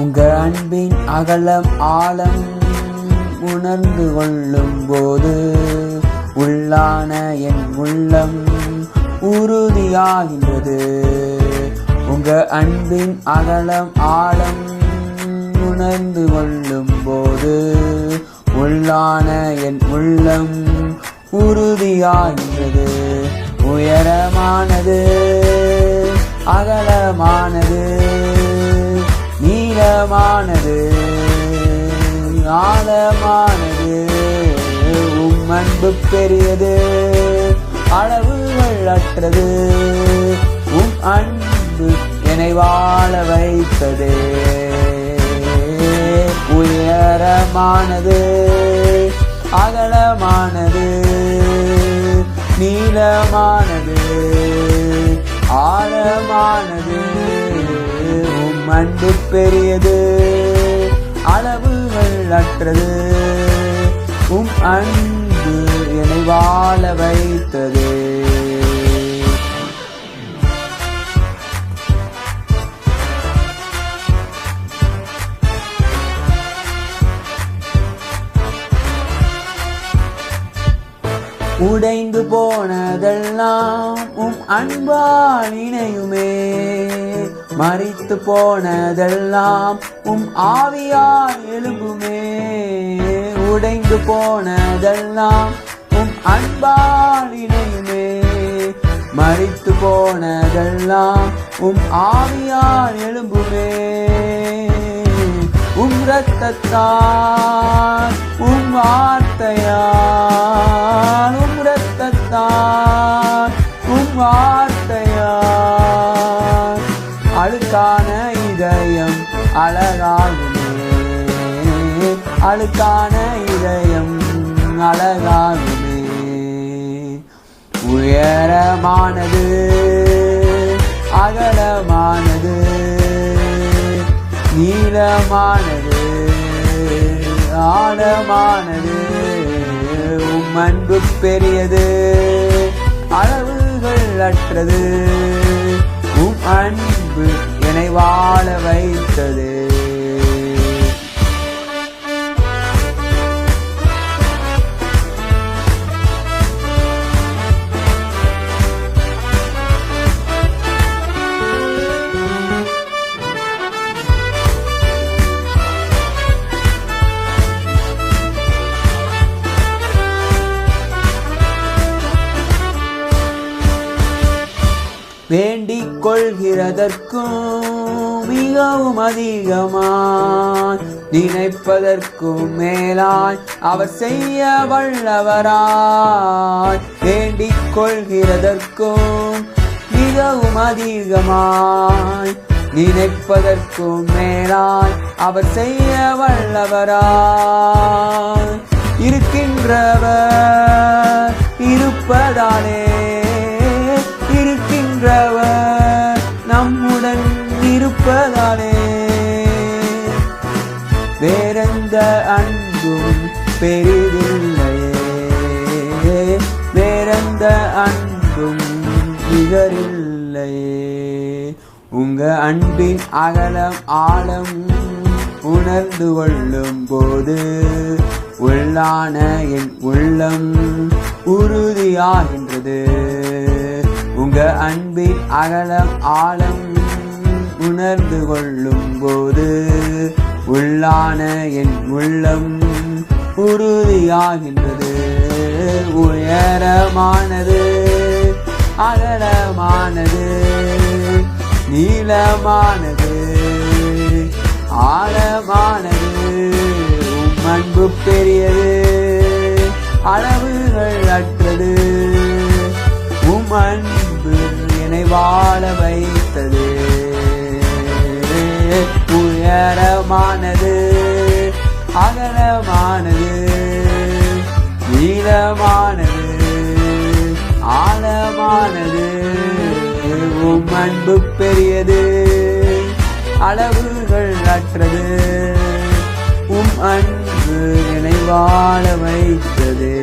உங்க அன்பின் அகலம் ஆழம் உணர்ந்து கொள்ளும் போது உள்ளான என் உள்ளம் உறுதியாகின்றது. உங்க அன்பின் அகலம் ஆழம் உணர்ந்து கொள்ளும் போது உள்ளான என் உள்ளம் உறுதியாகின்றது. உயரமானது அகலமானது ஆழமானது ஆழமானது உம் அன்பு பெரியது அளவுகள் அற்றது உம் அன்பு என்னை வாழ வைத்தது. உயரமானது அகலமானது நீளமானது ஆழமானது. மண்டு பெரியது அளவுகள் அற்றது. உம் அன்பு என்னை வாழ வைத்தது. உடைந்து போனதெல்லாம் உம் அன்பால் இணையுமே. மறித்து போனதெல்லாம் உம் ஆவியால் எழும்புமே. உடைந்து போனதெல்லாம் உம் அன்பால் இணையுமே. மறித்து போனதெல்லாம் உம் ஆவியால் எழும்புமே. உம் ரத்தத்தால் உம் வார்த்தையால் அழுக்கான இதயம் அழகாகுமே. உயரமானது அகலமானது நீளமானது ஆழமானது உம் அன்பு பெரியது அளவுகள் அற்றது உம் அன்பு என்னை வாழ வைத்தது. வேண்டிக் கொள்கிறதற்கும் மிகவும் அதிகமாய் நினைப்பதற்கும் மேலாய் அவர் செய்ய வல்லவராய் வேண்டிக் கொள்கிறதற்கும் மிகவும் அதிகமாய் நினைப்பதற்கும் மேலாய் அவர் செய்ய வல்லவராய் இருக்கின்றவர் இருப்பதாலே நானே வேறெந்த அன்பும் பெரிதில்லையே. வேறெந்த அன்பும் நிகரில்லையே. உங்க அன்பின் அகலம் ஆழம் உணர்ந்து கொள்ளும் போது உள்ளான என் உள்ளம் உறுதியாகின்றது. உங்க அன்பின் அகலம் ஆழம் உணர்ந்து கொள்ளும் போது உள்ளான என் உள்ளம் உறுதியாகின்றது. உயரமானது அகலமானது நீளமானது ஆழமானது. உம் அன்பு பெரியது அளவுகள் அற்றது. உம் அன்பு என்னை வாழ வைத்தது. உயரமானது அகலமானது நீளமானது ஆழமானது உம் அன்பு பெரியது அளவுகள் அற்றது உம் அன்பு நினைவாழ வைத்தது.